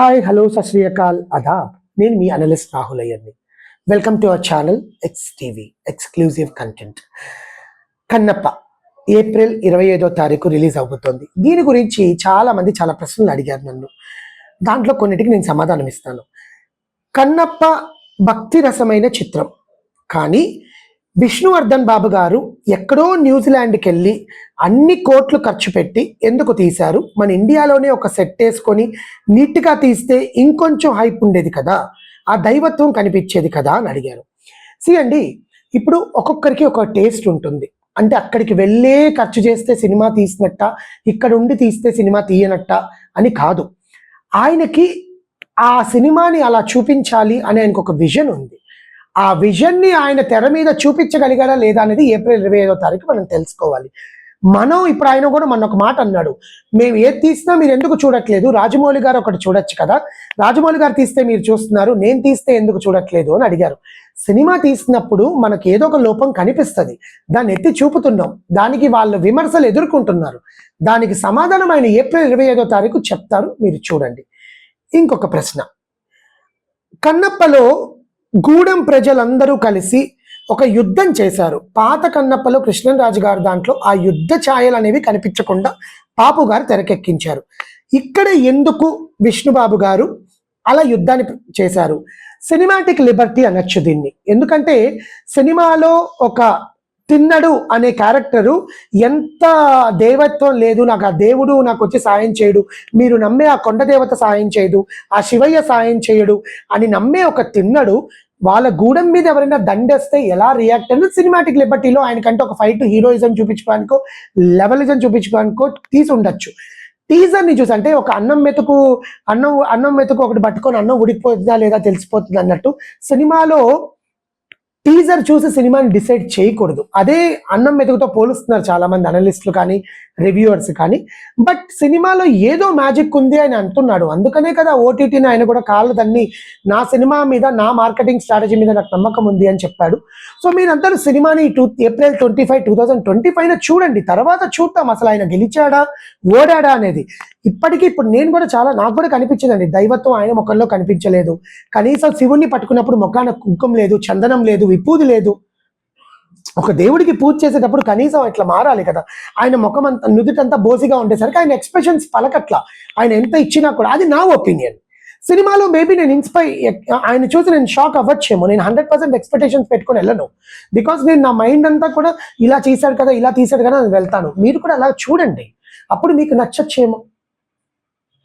Hi hello సత్ శ్రీ అకాల్ అదాబ్ నేను మీ analyst Rahul అయ్యర్ని welcome to our channel X TV exclusive content Kannappa April ఇరవై ఐదో తారీఖు రిలీజ్ అవుతుంది దీని గురించి చాలామంది చాలా ప్రశ్నలు అడిగారు నన్ను. దాంట్లో కొన్నిటికి నేను సమాధానం ఇస్తాను. కన్నప్ప భక్తి రసమైన చిత్రం. కానీ విష్ణువర్ధన్ బాబు గారు ఎక్కడో న్యూజిలాండ్కి వెళ్ళి అన్ని కోట్లు ఖర్చు పెట్టి ఎందుకు తీశారు? మన ఇండియాలోనే ఒక సెట్ వేసుకొని నీట్గా తీస్తే ఇంకొంచెం హైప్ ఉండేది కదా? ఆ దైవత్వం కనిపించేది కదా? అని అడిగారు. సి అండి ఇప్పుడు ఒక్కొక్కరికి ఒక టేస్ట్ ఉంటుంది. అంటే అక్కడికి వెళ్ళే ఖర్చు చేస్తే సినిమా తీసినట్ట? ఇక్కడ ఉండి తీస్తే సినిమా తీయనట్ట? అని కాదు. ఆయనకి ఆ సినిమాని అలా చూపించాలి అని ఆయనకు ఒక విజన్ ఉంది. ఆ విజన్ని ఆయన తెర మీద చూపించగలిగాడా లేదా అనేది ఏప్రిల్ ఇరవై ఐదో తారీఖు మనం తెలుసుకోవాలి. మనం ఇప్పుడు ఆయన కూడా మన ఒక మాట అన్నాడు. మేము ఏది తీసినా మీరు ఎందుకు చూడట్లేదు? రాజమౌళి గారు ఒకటి చూడొచ్చు కదా? రాజమౌళి గారు తీస్తే మీరు చూస్తున్నారు నేను తీస్తే ఎందుకు చూడట్లేదు? అని అడిగారు. సినిమా తీసినప్పుడు మనకి ఏదో ఒక లోపం కనిపిస్తుంది. దాన్ని ఎత్తి చూపుతున్నాం. దానికి వాళ్ళు విమర్శలు ఎదుర్కొంటున్నారు. దానికి సమాధానం ఆయన ఏప్రిల్ ఇరవై ఐదో తారీఖు చెప్తారు. మీరు చూడండి. ఇంకొక ప్రశ్న. కన్నప్పలో గూడెం ప్రజలందరూ కలిసి ఒక యుద్ధం చేశారు. పాత కన్నప్పలో కృష్ణరాజు గారు దాంట్లో ఆ యుద్ధ ఛాయలు అనేవి కనిపించకుండా పాపు గారు తెరకెక్కించారు. ఇక్కడ ఎందుకు విష్ణుబాబు గారు అలా యుద్ధాన్ని చేశారు? సినిమాటిక్ లిబర్టీ అనొచ్చు దీన్ని. ఎందుకంటే సినిమాలో ఒక తిన్నడు అనే క్యారెక్టరు ఎంత దేవత్వం లేదు నాకు ఆ దేవుడు నాకు వచ్చి సాయం చేయడు మీరు నమ్మే ఆ కొండ దేవత సాయం చేయదు ఆ శివయ్య సాయం చేయడు అని నమ్మే ఒక తిన్నడు వాళ్ళ గూడెం మీద ఎవరైనా దండేస్తే ఎలా రియాక్ట్ అయినా సినిమాటిక్ లిబర్టీలో ఆయనకంటే ఒక ఫైట్ హీరోయిజం చూపించుకోవడానికో లెవెలిజం చూపించుకోవడానికో తీసి ఉండొచ్చు. టీజర్ని చూసి అంటే ఒక అన్నం మెతుకు అన్నం అన్నం మెతుకు ఒకటి పట్టుకొని అన్నం ఉడికిపోతుందా లేదా తెలిసిపోతుంది అన్నట్టు సినిమాలో టీజర్ చూసి సినిమాని డిసైడ్ చేయకూడదు. అదే అన్నం మెతుకుతో పోలుస్తున్నారు చాలా మంది అనలిస్టులు కానీ రివ్యూవర్స్ కానీ. బట్ సినిమాలో ఏదో మ్యాజిక్ ఉంది అని అంటున్నాడు. అందుకనే కదా ఓటీటీని ఆయన కూడా కాళ్ళు తన్ని నా సినిమా మీద నా మార్కెటింగ్ స్ట్రాటజీ మీద నాకు నమ్మకం ఉంది అని చెప్పాడు. సో మీరందరూ సినిమాని to April twenty five two thousand twenty ఫైవ్న చూడండి. తర్వాత చూద్దాం అసలు ఆయన గెలిచాడా ఓడాడా అనేది. ఇప్పటికీ ఇప్పుడు నేను కూడా చాలా నాకు కూడా కనిపించిందండి. దైవత్వం ఆయన ముఖంలో కనిపించలేదు. కనీసం శివుణ్ణి పట్టుకున్నప్పుడు ముఖాన కుంకుమ లేదు చందనం లేదు విభూది లేదు. ఒక దేవుడికి పూజ చేసేటప్పుడు కనీసం ఇట్లా మారాలి కదా. ఆయన ముఖం అంతా నుదుటంతా బోసిగా ఉండేసరికి ఆయన ఎక్స్ప్రెషన్స్ పలకట్ల. ఆయన ఎంత ఇచ్చినా కూడా అది నా ఒపీనియన్ సినిమాలో మేబీ నేను ఇన్స్పై ఆయన చూసి నేను షాక్ అవ్వచ్చేమో. నేను హండ్రెడ్ పర్సెంట్ ఎక్స్పెక్టేషన్స్ పెట్టుకుని వెళ్ళను. బికాస్ నేను నా మైండ్ అంతా కూడా ఇలా చేశాడు కదా ఇలా తీశాడు కదా నేను వెళ్తాను. మీరు కూడా అలా చూడండి. అప్పుడు మీకు నచ్చచ్చేమో.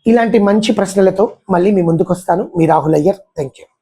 ఇలాంటి మంచి ప్రశ్నలతో మళ్ళీ మీ ముందుకు వస్తాను మీ రాహుల్ అయ్యర్. Thank you